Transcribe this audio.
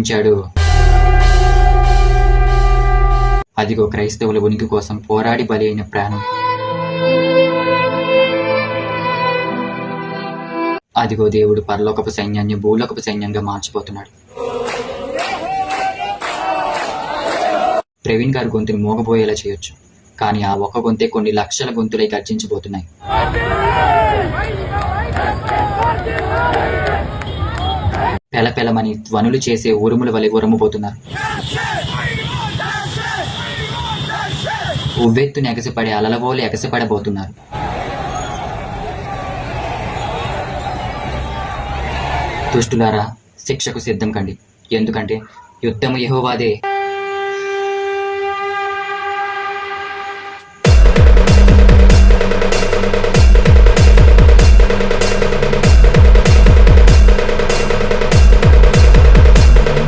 ఇచ్చాడు అదిగో క్రైస్తవుల ఉనికి కోసం పోరాడి బలి అయిన ప్రాణం. అదిగో దేవుడు పరలోకపు సైన్యాన్ని భూలోకపు సైన్యంగా మార్చిపోతున్నాడు. ప్రవీణ్ గారి గొంతుని మోగబోయేలా చేయొచ్చు. కానీ ఆ ఒక్క గొంతే కొన్ని లక్షల గొంతులై గర్జించబోతున్నాయి. పెలపెలమని ధ్వనులు చేసే ఉరుముల వలె ఉరుముపోతున్నారు ఉవ్వెత్తుని ఎగసిపడే అలలవోలు ఎగసిపడబోతున్నారు. దుష్టులారా శిక్షకు సిద్ధం కండి. ఎందుకంటే యుద్ధము యహోవాదే.